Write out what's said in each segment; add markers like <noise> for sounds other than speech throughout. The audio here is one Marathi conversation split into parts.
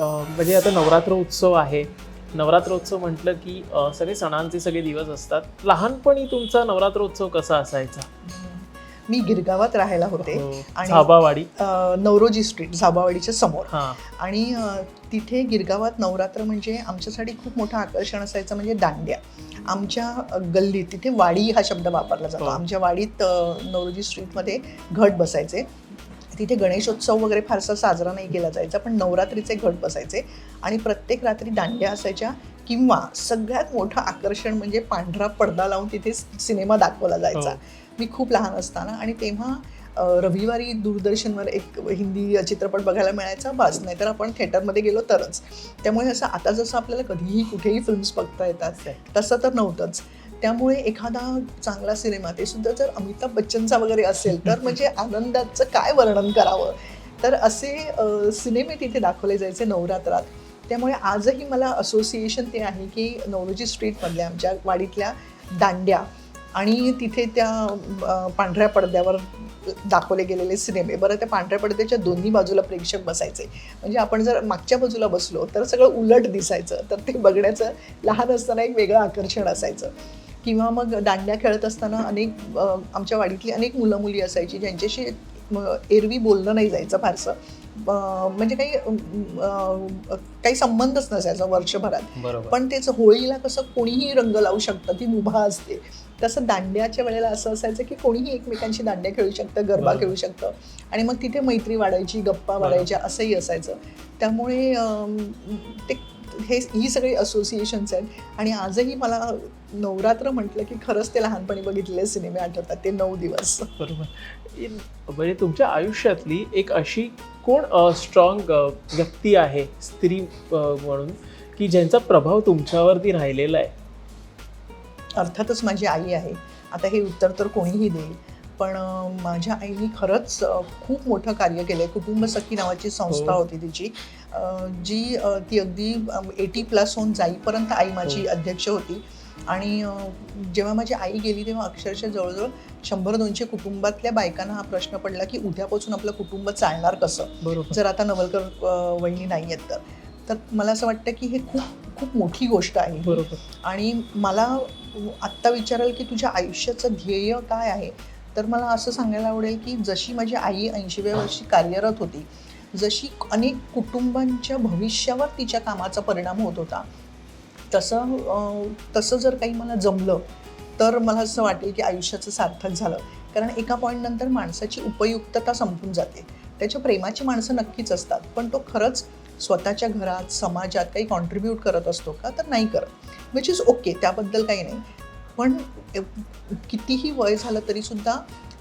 म्हणजे आता नवरात्र उत्सव आहे. नवरात्र उत्सव म्हटलं की सगळे सणांचे सगळे दिवस असतात. लहानपणी तुमचा नवरात्र उत्सव कसा असायचा? मी गिरगावात राहायला होते हो, आणि- नवरोजी स्ट्रीट झाबावाडीच्या समोर. आणि तिथे गिरगावात नवरात्र म्हणजे आमच्यासाठी खूप मोठं आकर्षण असायचं म्हणजे दांड्या. आमच्या गल्लीत तिथे वाडी हा शब्द वापरला जातो. हो. आमच्या वाडीत नवरोजी स्ट्रीटमध्ये घट बसायचे. तिथे गणेशोत्सव वगैरे फारसा साजरा नाही केला जायचा पण नवरात्रीचे घट बसायचे. आणि प्रत्येक रात्री दांड्या असायच्या किंवा सगळ्यात मोठं आकर्षण म्हणजे पांढरा पडदा लावून तिथे सिनेमा दाखवला जायचा. हो. मी खूप लहान असताना आणि तेव्हा रविवारी दूरदर्शनवर एक हिंदी चित्रपट बघायला मिळायचा बस. नाहीतर आपण थिएटरमध्ये गेलो तरच. त्यामुळे असं आता जसं आपल्याला कधीही कुठेही फिल्म्स बघता येतात तसं तर नव्हतंच. त्यामुळे एखादा चांगला सिनेमा ते सुद्धा जर अमिताभ बच्चनचा वगैरे असेल तर म्हणजे <laughs> आनंदाचं काय वर्णन करावं? तर असे सिनेमे तिथे दाखवले जायचे नवरात्रात. त्यामुळे आजही मला असोसिएशन ते आहे की नवरोजी स्ट्रीटमधल्या आमच्या वाडीतल्या दांड्या आणि तिथे त्या पांढऱ्या पडद्यावर दाखवले गेलेले सिनेमे. बरं त्या पांढऱ्या पडद्याच्या दोन्ही बाजूला प्रेक्षक बसायचे. म्हणजे आपण जर मागच्या बाजूला बसलो तर सगळं उलट दिसायचं. तर ते बघण्याचं लहान असताना एक वेगळं आकर्षण असायचं. किंवा मग दांड्या खेळत असताना अनेक आमच्या वाडीतली अनेक मुलं मुली असायची ज्यांच्याशी एरवी बोलणं नाही जायचं फारसं. म्हणजे काही काही संबंधच नसायचा वर्षभरात. पण तेच होळीला कसं कोणीही रंग लावू शकतं ती मुभा असते. तसं दांड्याच्या वेळेला असं असायचं की कोणीही एकमेकांशी दांड्या खेळू शकतं गरबा. खेळू शकतं. आणि मग तिथे मैत्री वाढायची गप्पा वाढायच्या असंही असायचं. त्यामुळे ते हे ही सगळी असोसिएशन्स आहेत. आणि आजही मला नवरात्र म्हटलं की खरंच ते लहानपणी बघितलेले सिनेमे आठवतात ते नऊ दिवस. बरोबर. म्हणजे तुमच्या आयुष्यातली एक अशी कोण स्ट्रॉंग व्यक्ती आहे स्त्री म्हणून की ज्यांचा प्रभाव तुमच्यावरती राहिलेला आहे? अर्थातच माझी आई आहे. आता हे उत्तर तर कोणीही देईल पण माझ्या आईने खरंच खूप मोठं कार्य केलं आहे कुटुंब सखी नावाची संस्था हो. होती तिची. जी ती अगदी एटी प्लस होऊन जाईपर्यंत आई माझी हो. अध्यक्ष होती. आणि जेव्हा माझी आई गेली तेव्हा अक्षरशः जवळजवळ शंभर दोनशे कुटुंबातल्या बायकांना हा प्रश्न पडला की उद्यापासून आपलं कुटुंब चालणार कसं? बरोबर. जर आता नवलकर वहिनी नाही आहेत तर. तर मला असं वाटतं की हे खूप खूप मोठी गोष्ट आहे. बरोबर. आणि मला आत्ता विचाराल की तुझ्या आयुष्याचं ध्येय काय आहे? तर मला असं सांगायला आवडेल की जशी माझी आई ऐंशीव्या वर्षी कार्यरत होती जशी अनेक कुटुंबांच्या भविष्यावर तिच्या कामाचा परिणाम होत होता तसं तसं जर काही मला जमलं तर मला असं वाटेल की आयुष्याचं सार्थक झालं. कारण एका पॉईंटनंतर माणसाची उपयुक्तता संपून जाते. त्याच्या प्रेमाची माणसं नक्कीच असतात पण तो खरंच स्वतःच्या घरात समाजात काही कॉन्ट्रीब्यूट करत असतो का? तर नाही करत. विच इज ओके त्याबद्दल काही नाही. पण कितीही वय झालं तरीसुद्धा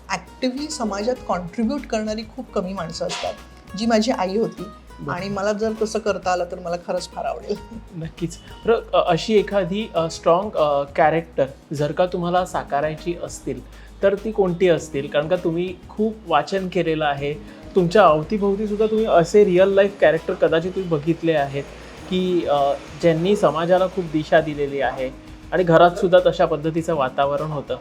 ॲक्टिव्हली समाजात कॉन्ट्रीब्यूट करणारी खूप कमी माणसं असतात. जी माझी आई होती. आणि मला जर तसं करता आलं तर मला खरंच फार आवडेल. नक्कीच. बरं अ, अशी एखादी स्ट्रॉंग कॅरेक्टर जर का तुम्हाला साकारायची असतील तर ती कोणती असतील? कारण का तुम्ही खूप वाचन केलेलं आहे. तुमच्या अवतीभोवती सुद्धा तुम्ही असे रिअल लाईफ कॅरेक्टर कदाचित तुम्ही बघितले आहेत की ज्यांनी समाजाला खूप दिशा दिलेली आहे आणि घरात सुद्धा तशा पद्धतीचं वातावरण होतं.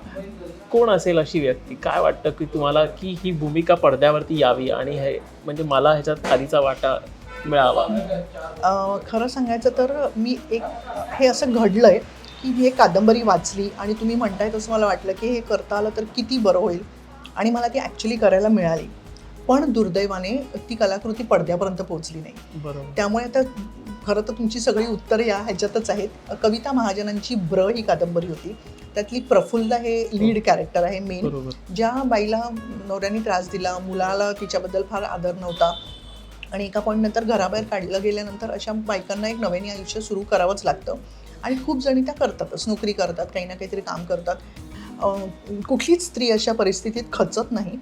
कोण असेल अशी व्यक्ती? काय वाटतं की तुम्हाला की ही भूमिका पडद्यावरती यावी आणि हे म्हणजे मला ह्याच्यात खालीचा वाटा मिळावा? खरं सांगायचं तर मी एक हे असं घडलं आहे की मी एक कादंबरी वाचली आणि तुम्ही म्हणताय तसं मला वाटलं की हे करता आलं तर किती बरं होईल आणि मला ती ॲक्च्युली करायला मिळाली. पण दुर्दैवाने ती कलाकृती पडद्यापर्यंत पोहोचली नाही. बरोबर. त्यामुळे आता खरं तर तुमची सगळी उत्तरं या ह्याच्यातच आहेत. कविता महाजनांची ब्र ही कादंबरी होती. त्यातली प्रफुल्ल हे लीड कॅरेक्टर आहे मेन ज्या बाईला नवऱ्याने त्रास दिला मुलाला तिच्याबद्दल फार आदर नव्हता आणि एका पॉईंटनंतर घराबाहेर काढलं गेल्यानंतर अशा बायकांना एक नव्याने आयुष्य सुरू करावंच लागतं. आणि खूप जणी त्या करतातच नोकरी करतात काही ना काहीतरी काम करतात. कुठलीच स्त्री अशा परिस्थितीत खचत नाही.